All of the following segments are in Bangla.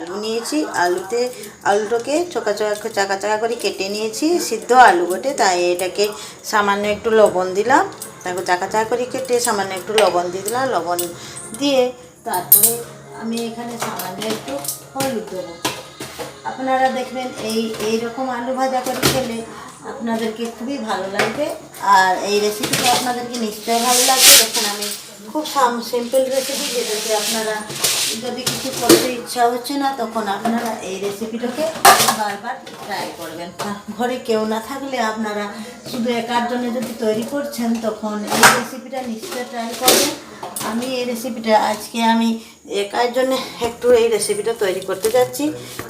আলু নিয়েছি, আলুতে, আলুটাকে চোকা চোকা চাকা চাকা করে কেটে নিয়েছি, সিদ্ধ আলু বটে, তাই এটাকে সামান্য একটু লবণ দিলাম। তারপর চাকা চাকা করে কেটে সামান্য একটু লবণ দিয়ে দিলাম, লবণ দিয়ে তারপরে আমি এখানে সামান্য একটু হলুদ দেবো। আপনারা দেখবেন এই এই রকম আলু ভাজা করে খেলে আপনাদেরকে খুবই ভালো লাগবে, আর এই রেসিপিটা আপনাদেরকে নিশ্চয়ই ভালো লাগবে। দেখেন, আমি খুব সাম সিম্পল রেসিপি যেটাকে আপনারা যদি কিছু করতে ইচ্ছা হচ্ছে না, তখন আপনারা এই রেসিপিটাকে বারবার ট্রাই করবেন। ঘরে কেউ না থাকলে আপনারা শুধু একার জন্য যদি তৈরি করছেন, তখন এই রেসিপিটা নিশ্চয় ট্রাই করবেন। আমি এই রেসিপিটা আজকে আমি একার জন্য একটু এই রেসিপিটা তৈরি করতে যাচ্ছি।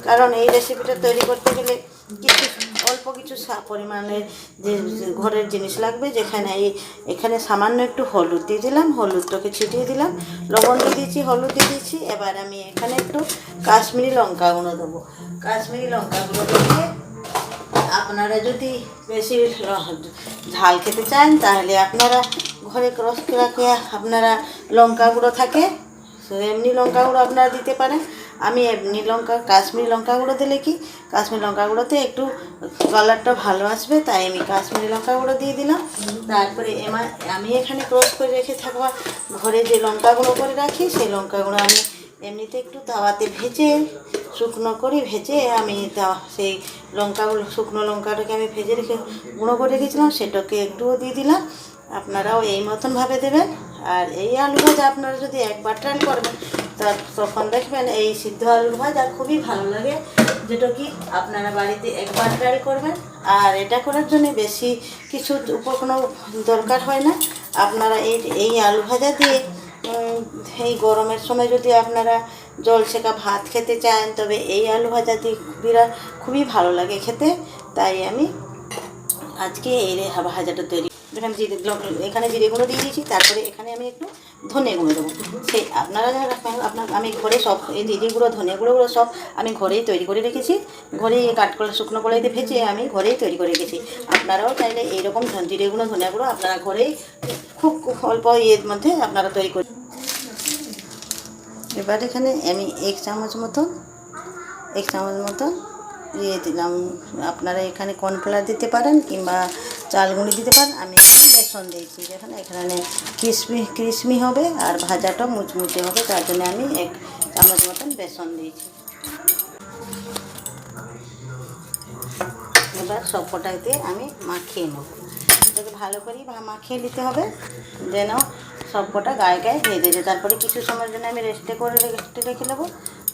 কারণ এই রেসিপিটা তৈরি করতে গেলে কিছু অল্প কিছু পরিমাণের যে ঘরের জিনিস লাগবে, যেখানে এই, এখানে সামান্য একটু হলুদ দিয়ে দিলাম, হলুদটাকে ছিটিয়ে দিলাম, লবণ দিয়ে দিয়েছি, হলুদ দিয়ে দিয়েছি, এবার আমি এখানে একটু কাশ্মীরি লঙ্কা গুঁড়ো দেবো। কাশ্মীরি লঙ্কা গুঁড়ো দিয়ে আপনারা যদি বেশি ঝাল খেতে চান, তাহলে আপনারা ঘরে ক্রস রাখে আপনারা লঙ্কা গুঁড়ো থাকে এমনি লঙ্কা গুঁড়ো আপনারা দিতে পারেন। আমি এমনি লঙ্কা, কাশ্মীরি লঙ্কা গুঁড়ো দিলে কি? কাশ্মীরি লঙ্কা গুঁড়োতে একটু কালারটা ভালো আসবে, তাই আমি কাশ্মীরি লঙ্কা গুঁড়ো দিয়ে দিলাম। তারপরে এমা, আমি এখানে ক্রস করে রেখে থাকবা ঘরে যে লঙ্কা গুঁড়ো করে রাখি, সেই লঙ্কা গুঁড়ো আমি এমনিতে একটু তাওয়াতে ভেজে, শুকনো করে ভেজে আমি তাওয়া, সেই লঙ্কাগুলো, শুকনো লঙ্কাটাকে আমি ভেজে রেখে গুঁড়ো করে রেখেছিলাম, সেটাকে একটুও দিয়ে দিলাম। আপনারাও এই মতনভাবে দেবেন। আর এই আলু ভাজা আপনারা যদি একবার ট্রাই করবেন তা তখন দেখবেন এই সিদ্ধ আলু ভাজা খুবই ভালো লাগে। যেটা কি আপনারা বাড়িতে একবার ট্রাই করবেন। আর এটা করার জন্য বেশি কিছু উপকরণ দরকার হয় না। আপনারা এই এই আলু ভাজা দিয়ে এই গরমের সময় যদি আপনারা জল সেকা ভাত খেতে চান, তবে এই আলু ভাজা দিয়ে বিরাট, খুবই ভালো লাগে খেতে। তাই আমি আজকে এই ভাজাটা তৈরি এখানে জিরে এখানে জিরে গুঁড়ো দিয়ে দিয়েছি। তারপরে এখানে আমি একটু ধনে গুঁড়ো দেবো। সেই আপনারা যারা আপনার আমি ঘরে সব এই গুঁড়ো, ধনে গুঁড়োগুলো সব আমি ঘরেই তৈরি করে রেখেছি। ঘরেই কাঠকলা শুকনো কলাইতে ভেজে আমি ঘরেই তৈরি করে রেখেছি। আপনারাও চাইলে এইরকম জিরে গুঁড়ো, ধনে গুঁড়ো আপনারা ঘরেই খুব অল্প ইয়ের মধ্যে আপনারা তৈরি করে এবার এখানে আমি এক চামচ মতো এক চামচ মতো ইয়ে দিলাম। আপনারা এখানে কর্নফ্লাওয়ার দিতে পারেন কিংবা চালগুঁড়ি দিতে পারেন, আমি বেসন দিয়েছি। যেখানে এখানে ক্রিসমি ক্রিসমি হবে আর ভাজাটা মুচমুচে হবে, তার জন্য আমি এক চামচ মতন বেসন দিয়েছি। এবার সব কটাতে আমি মাখিয়ে নেব। এটাকে ভালো করেই মাখিয়ে নিতে হবে। যেন সব কটা গায়ে গায়ে ভেজে যায় তারপরে কিছু সময়ের জন্য আমি রেস্টে করে রেস্টে রেখে নেব।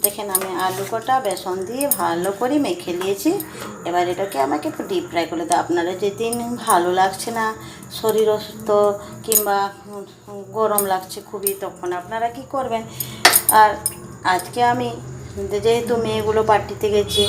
দেখেন আমি আলু কটা, বেসন দিয়ে ভালো করে মেখে নিয়েছি। এবার এটাকে আমাকে একটু ডিপ ফ্রাই করে দেয় আপনারা যেদিন ভালো লাগছে না, শরীর অসুস্থ কিংবা গরম লাগছে খুবই, তখন আপনারা কি করবেন? আর আজকে আমি যেহেতু মেয়েগুলো পার্টিতে গেছে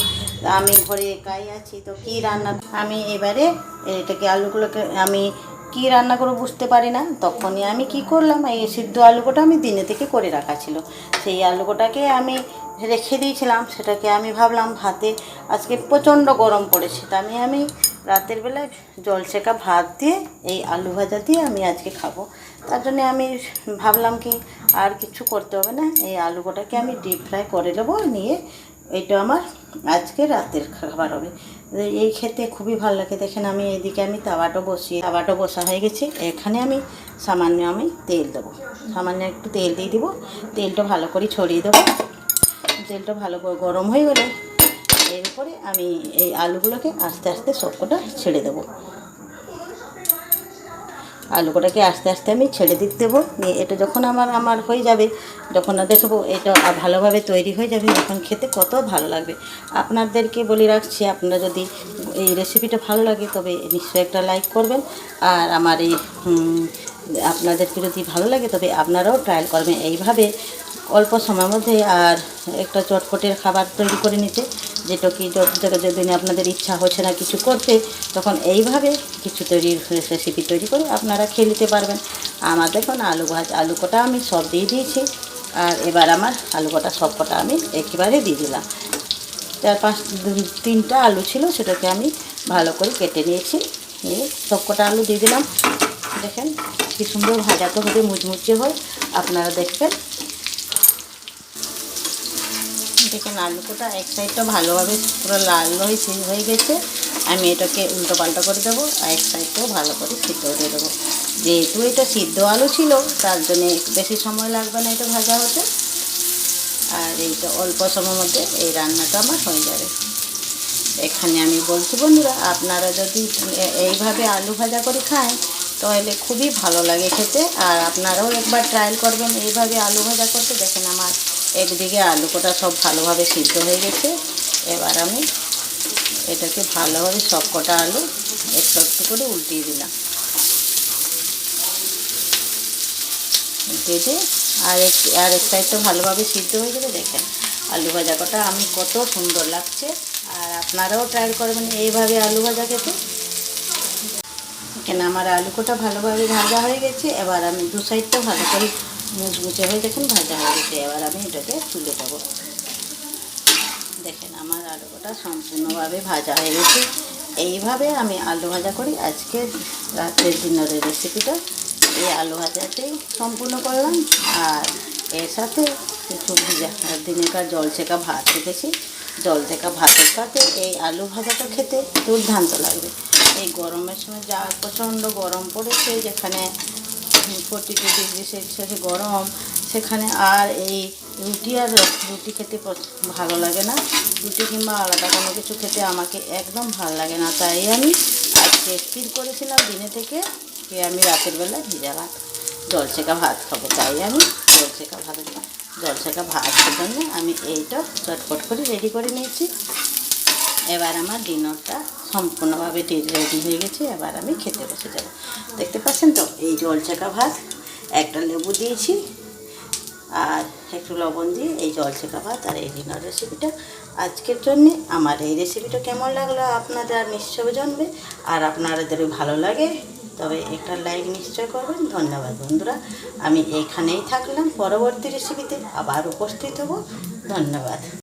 আমি ঘরে একাই আছি। তো কি রান্না আমি এবারে এটাকে আলুগুলোকে আমি কি রান্না করব বুঝতে পারি না। তখনই আমি কি করলাম? এই সিদ্ধ আলুকোটা আমি দিনে থেকে করে রাখা ছিল। সেই আলুকোটাকে আমি রেখে দিয়েছিলাম। সেটাকে আমি ভাবলাম ভাতে আজকে প্রচণ্ড গরম পড়েছে। তা আমি আমি রাতের বেলায় জল সেকা ভাত দিয়ে এই আলু ভাজা দিয়ে আমি আজকে খাব। তার জন্যে আমি ভাবলাম কি আর কিছু করতে হবে না। এই আলু গোটাকে আমি ডিপ ফ্রাই করে নেব। নিয়ে এটা আমার আজকে রাতের খাবার হবে। এই খেতে খুবই ভালো লাগে। দেখেন আমি এইদিকে আমি তাওয়াটা বসিয়ে তাওয়াটা বসা হয়ে গেছে। এখানে আমি সামান্য আমি তেল দেবো। সামান্য একটু তেল দিয়ে দিব। তেলটা ভালো করে ছড়িয়ে দেবো। তেলটা ভালো করে গরম হয়ে গেলে এরপরে আমি এই আলুগুলোকে আস্তে আস্তে সবকটা ছেড়ে দেবো। আলুটাকে আস্তে আস্তে আমি ছেড়ে দিতে দেবো। নিয়ে এটা যখন আমার আমার হয়ে যাবে, যখন না দেখব এটা ভালোভাবে তৈরি হয়ে যাবে, তখন খেতে কত ভালো লাগবে। আপনাদেরকে বলে রাখছি, আপনারা যদি এই রেসিপিটা ভালো লাগে, তবে নিশ্চয়ই একটা লাইক করবেন। আর আমার এই আপনাদেরকে যদি ভালো লাগে, তবে আপনারাও ট্রায়াল করবেন। এইভাবে অল্প সময়ের মধ্যে আর একটা চটপটের খাবার তৈরি করে নিতে। যেটা কি যেদিন আপনাদের ইচ্ছা হচ্ছে না কিছু করতে, তখন এইভাবে কিছু তৈরি রেসিপি তৈরি করে আপনারা খেয়ে নিতে পারবেন। আমার দেখুন, আলু ভাজ, আলু কটা আমি সব দিয়ে দিয়েছি, আর এবার আমার আলু কটা, সব কটা আমি একেবারে দিয়ে দিলাম। চার পাঁচ তিনটা আলু ছিল, সেটাকে আমি ভালো করে কেটে নিয়েছি, নিয়ে সব কটা আলু দিয়ে দিলাম। দেখেন, কি সুন্দর ভাজাতে হবে মুচমুচে হয়, আপনারা দেখবেন। দেখেন আলুটা এক সাইডটা ভালোভাবে পুরো লাল হয়ে হয়ে গেছে। আমি এটাকে উল্টো পাল্টা করে দেবো আর এক সাইডটাও ভালো করে সিদ্ধ দিয়ে দেবো। যেহেতু এটা সিদ্ধ আলু ছিল, তার জন্য বেশি সময় লাগবে না এটা ভাজা হতে। আর এইটা অল্প সময়ের মধ্যে এই রান্নাটা আমার হয়ে যাবে। এখানে আমি বলছি, বন্ধুরা, আপনারা যদি এইভাবে আলু ভাজা করে খান তাহলে খুবই ভালো লাগে খেতে। আর আপনারাও একবার ট্রায়াল করবেন এইভাবে আলু ভাজা করতে। দেখেন আমার একদিকে আলু কোটা সব ভালোভাবে সিদ্ধ হয়ে গেছে। এবার আমি এটাকে ভালোভাবে সব কটা আলু একটু একটু করে উল্টিয়ে দিলাম। উল্টিয়ে আর এক আর এক সাইডটা ভালোভাবে সিদ্ধ হয়ে গেলে দেখেন আলু ভাজা কটা আমি কত সুন্দর লাগছে। আর আপনারাও ট্রাই করবেন এইভাবে আলু ভাজা খেতে। এখানে আমার আলু কোটা ভালোভাবে ভাজা হয়ে গেছে, এবার আমি দু সাইডটা ভালো করে মুচমুচে হয়ে দেখুন ভাজা হয়ে গেছে, এবার আমি এটাকে তুলে দেবো। দেখেন আমার আলু কোটা সম্পূর্ণভাবে ভাজা হয়ে গেছে। এইভাবে আমি আলু ভাজা করি। আজকে রাতের ডিনারের রেসিপিটা এই আলু ভাজাতেই সম্পূর্ণ করলাম। আর এর সাথে কিছু ভিজা দিনেকার জল ছেঁকা ভাত রেখেছি। জল ছেঁকা ভাতের সাথে এই আলু ভাজাটা খেতে দুর্দান্ত লাগবে। এই গরমের সময় যা প্রচণ্ড গরম পড়েছে, যেখানে ফোর্টি টু ডিগ্রি সেলসিয়াস গরম, সেখানে আর এই রুটি আর রুটি খেতে ভালো লাগে না। রুটি কিংবা আলাদা কোনো কিছু খেতে আমাকে একদম ভালো লাগে না। তাই আমি আজকে স্থির করেছিলাম দিনে থেকে যে আমি রাতের বেলা ভিজা ভাত জল ছেঁকা ভাত খাব। তাই আমি জলসেকা ভাত জল ছেঁকা ভাতের জন্য আমি এইটা চটপট করে রেডি করে নিয়েছি। এবার আমার ডিনারটা সম্পূর্ণভাবে রেডি হয়ে গেছে, এবার আমি খেতে বসে যাব। দেখতে পাচ্ছেন তো? এই জল ছেঁকা ভাত, একটা লেবু দিয়েছি, আর একটু লবণ দিয়ে এই জল ছেঁকা ভাত আর এই ডিনার রেসিপিটা আজকের জন্যে আমার এই রেসিপিটা কেমন লাগল আপনারা নিশ্চয় জানবে, আর আপনাদের ভালো লাগে, তবে একটা লাইক নিশ্চয় করবেন। ধন্যবাদ বন্ধুরা, আমি এখানেই থাকলাম। পরবর্তী রেসিপিতে আবার উপস্থিত হব। ধন্যবাদ।